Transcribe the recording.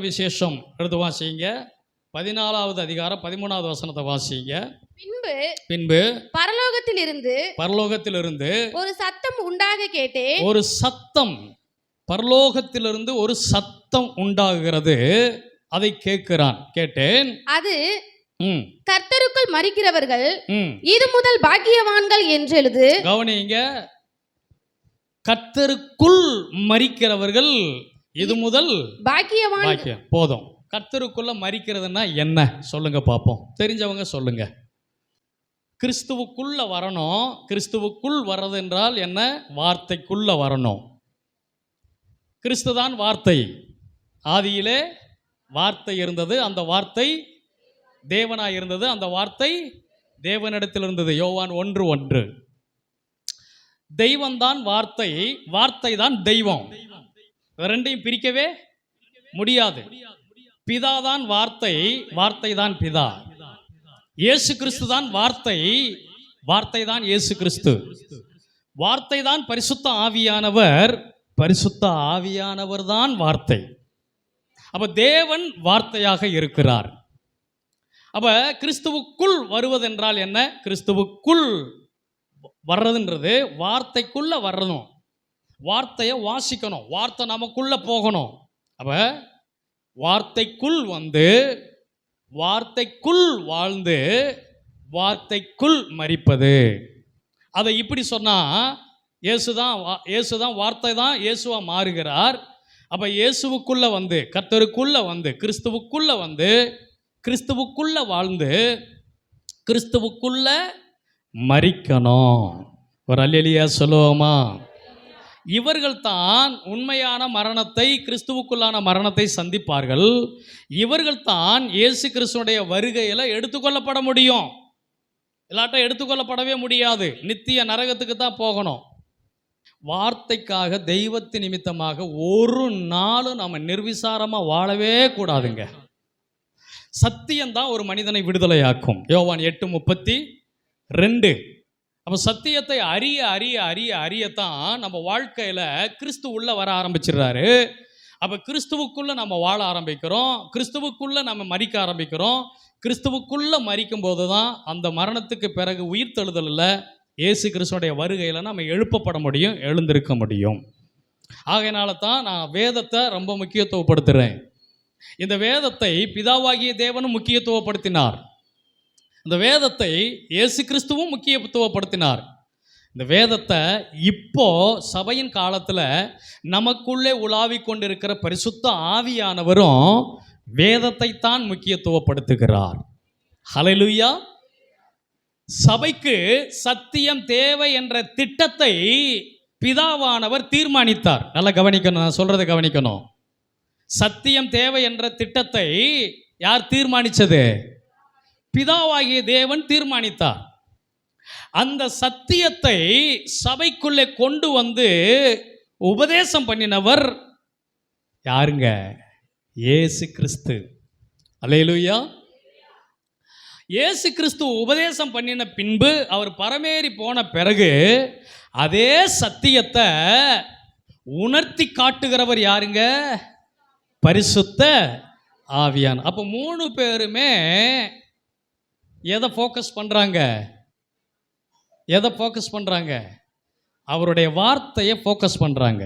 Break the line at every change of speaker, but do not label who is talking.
விசேஷம்? எடுத்து வாசிங்க. பதினாலாவது அதிகாரம் பதிமூணாவது வசனத்தை வாசிங்க.
பின்பு
பின்பு
பரலோகத்தில் இருந்து
பரலோகத்திலிருந்து
ஒரு சத்தம் உண்டாக கேட்டேன்.
ஒரு சத்தம் பரலோகத்திலிருந்து ஒரு சத்தம் உண்டாகிறது. அதை கேட்கிறான். கேட்டேன்.
அது கர்த்தருக்குள் மறிக்கிறவர்கள் இது முதல் பாக்கியவான்கள் என்றெழுது
கவனிங்க. கர்த்தருக்குள் மறிக்கிறவர்கள் இது முதல்
பாக்கியவான்.
பாக்கியம். போதும். கர்த்தருக்குள்ள மறிக்கிறதுன்னா என்ன? சொல்லுங்க பார்ப்போம் தெரிஞ்சவங்க சொல்லுங்க. கிறிஸ்துவுக்குள்ள வரணும். கிறிஸ்துவுக்குள் வர்றது என்றால் என்ன? வார்த்தைக்குள்ள வரணும். கிறிஸ்து தான் வார்த்தை. ஆதியிலே வார்த்தை இருந்தது. அந்த வார்த்தை தேவனாய் இருந்தது. அந்த வார்த்தை தேவனிடத்தில் இருந்தது. யோவான் ஒன்று ஒன்று. தெய்வம்தான் வார்த்தை. வார்த்தை தான் தெய்வம். ரெண்டையும் பிரிக்கவே முடியாது. பிதா தான் வார்த்தை வார்த்தை தான் பிதா. இயேசு கிறிஸ்து தான் வார்த்தை வார்த்தை தான் இயேசு கிறிஸ்து வார்த்தை தான் பரிசுத்த ஆவியானவர் பரிசுத்த ஆவியானவர் தான் வார்த்தை. அப்ப தேவன் வார்த்தையாக இருக்கிறார். அப்ப கிறிஸ்துவுக்குள் வருவதென்றால் என்ன? கிறிஸ்துவுக்குள் வர்றதுன்றது வார்த்தைக்குள்ள வர்றதும். வார்த்தையை வாசிக்கணும். வார்த்தை நமக்குள்ளே போகணும். அப்போ வார்த்தைக்குள் வந்து வார்த்தைக்குள் வாழ்ந்து வார்த்தைக்குள் மறிப்பது. அதை இப்படி சொன்னா இயேசுதான் வா- இயேசுதான் வார்த்தை தான் இயேசுவாக மாறுகிறார். அப்போ இயேசுவுக்குள்ளே வந்து கர்த்தருக்குள்ளே வந்து கிறிஸ்துவுக்குள்ளே வந்து கிறிஸ்துவுக்குள்ளே வாழ்ந்து கிறிஸ்துவுக்குள்ளே மறிக்கணும். ஒரு அல்லியா சொல்லுவோமா? இவர்கள் தான் உண்மையான மரணத்தை கிறிஸ்துவுக்குள்ளான மரணத்தை சந்திப்பார்கள். இவர்கள் தான் இயேசு கிறிஸ்துவனுடைய வருகையில் எடுத்துக்கொள்ளப்பட முடியும். இல்லாட்ட எடுத்துக்கொள்ளப்படவே முடியாது. நித்திய நரகத்துக்கு தான் போகணும். வார்த்தைக்காக தெய்வத்து நிமித்தமாக ஒரு நாளும் நம்ம நிர்விசாரமாக வாழவே கூடாதுங்க. சத்தியம்தான் ஒரு மனிதனை விடுதலையாக்கும். யோவான் எட்டு முப்பத்தி ரெண்டு. அப்போ சத்தியத்தை அறிய அறிய அறிய அறியத்தான் நம்ம வாழ்க்கையில் கிறிஸ்து உள்ளே வர ஆரம்பிச்சிடுறாரு. அப்போ கிறிஸ்துவுக்குள்ளே நம்ம வாழ ஆரம்பிக்கிறோம். கிறிஸ்துவுக்குள்ளே நம்ம மறிக்க ஆரம்பிக்கிறோம். கிறிஸ்துவுக்குள்ளே மறிக்கும் போது தான் அந்த மரணத்துக்கு பிறகு உயிர்த்தெழுதலில் இயேசு கிறிஸ்துடைய வருகையில் நம்ம எழுப்பப்பட முடியும் எழுந்திருக்க முடியும். ஆகையினால தான் நான் வேதத்தை ரொம்ப முக்கியத்துவப்படுத்துகிறேன் இந்த வேதத்தை பிதாவாகிய தேவனும் முக்கியத்துவப்படுத்தினார். இந்த வேதத்தை இயேசு கிறிஸ்துவும் முக்கியத்துவப்படுத்தினார். இந்த வேதத்தை இப்போ சபையின் காலத்தில் நமக்குள்ளே உலாவிக் கொண்டிருக்கிற பரிசுத்த ஆவியானவரும் வேதத்தை தான் முக்கியத்துவப்படுத்துகிறார். ஹலலுயா சபைக்கு சத்தியம் தேவை என்ற திட்டத்தை பிதாவானவர் தீர்மானித்தார். நல்லா கவனிக்கணும் நான் சொல்றதை கவனிக்கணும். சத்தியம் தேவை என்ற திட்டத்தை யார் தீர்மானிச்சது? பிதாவாகிய தேவன் தீர்மானித்தார். அந்த சத்தியத்தை சபைக்குள்ளே கொண்டு வந்து உபதேசம் பண்ணினவர் யாருங்க? ஏசு கிறிஸ்து. அலையலுயா ஏசு கிறிஸ்து உபதேசம் பண்ணின பின்பு அவர் பரமேறி போன பிறகு அதே சத்தியத்தை உணர்த்தி காட்டுகிறவர் யாருங்க? பரிசுத்த ஆவியான். அப்போ மூணு பேருமே எதை ஃபோக்கஸ் பண்ணுறாங்க எதை ஃபோக்கஸ் பண்ணுறாங்க அவருடைய வார்த்தையை ஃபோக்கஸ் பண்ணுறாங்க